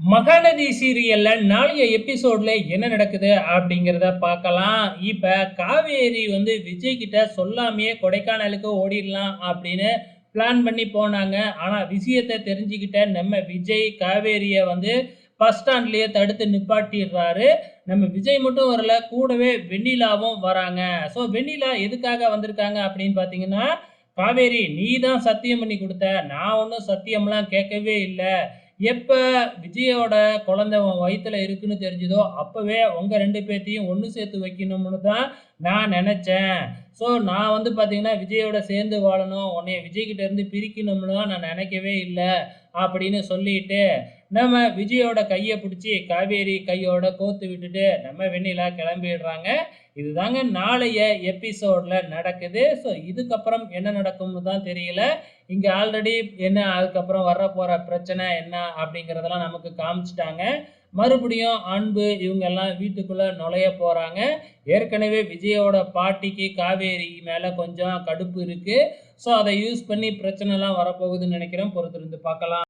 மகாநதி சீரியல்ல நாளைய எபிசோட்ல என்ன நடக்குது அப்படிங்கிறத பார்க்கலாம். இப்ப காவேரி வந்து விஜய் கிட்ட சொல்லாமையே கொடைக்கானலுக்கு ஓடிடலாம் அப்படின்னு பிளான் பண்ணி போனாங்க. ஆனா விஷயத்த தெரிஞ்சுக்கிட்ட நம்ம விஜய் காவேரிய வந்து பஸ் ஸ்டாண்ட்லயே தடுத்து நிப்பாட்டிடுறாரு. நம்ம விஜய் மட்டும் வரல, கூடவே வெண்ணிலாவும் வராங்க. ஸோ வெண்ணிலா எதுக்காக வந்திருக்காங்க அப்படின்னு பார்த்தீங்கன்னா, "காவேரி நீ தான் சத்தியம் பண்ணி கொடுத்த நான் ஒன்றும் சத்தியம்லாம் கேட்கவே இல்லை எப்போ விஜயோட குழந்தை உன் இருக்குன்னு தெரிஞ்சதோ, அப்போவே உங்கள் ரெண்டு பேர்த்தையும் ஒன்று சேர்த்து வைக்கணும்னு தான் நான் நினச்சேன் ஸோ நான் வந்து பார்த்தீங்கன்னா, விஜயோட சேர்ந்து வாழணும். உன்னைய விஜய்கிட்ட இருந்து பிரிக்கணும்னுலாம் நான் நினைக்கவே இல்லை அப்படின்னு சொல்லிட்டு, நம்ம விஜயோட கையை பிடிச்சி காவேரி கையோட கோர்த்து விட்டுட்டு, நம்ம வெண்ணிலா கிளம்பிடுறாங்க. இதுதாங்க நாளைய எபிசோடில் நடக்குது. ஸோ இதுக்கப்புறம் என்ன நடக்கும்னு தான் தெரியல. இங்கே ஆல்ரெடி என்ன அதுக்கப்புறம் வரப்போற பிரச்சனை என்ன அப்படிங்கிறதெல்லாம் நமக்கு காமிச்சிட்டாங்க. மறுபடியும் அன்பு இவங்கெல்லாம் வீட்டுக்குள்ளே நுழைய போகிறாங்க ஏற்கனவே விஜயோட பாட்டிக்கு காவேரி மேலே கொஞ்சம் கடுப்பு இருக்குது ஸோ அதை யூஸ் பண்ணி பிரச்சனைலாம் வரப்போகுதுன்னு நினைக்கிறேன். பொறுத்திருந்து பார்க்கலாம்.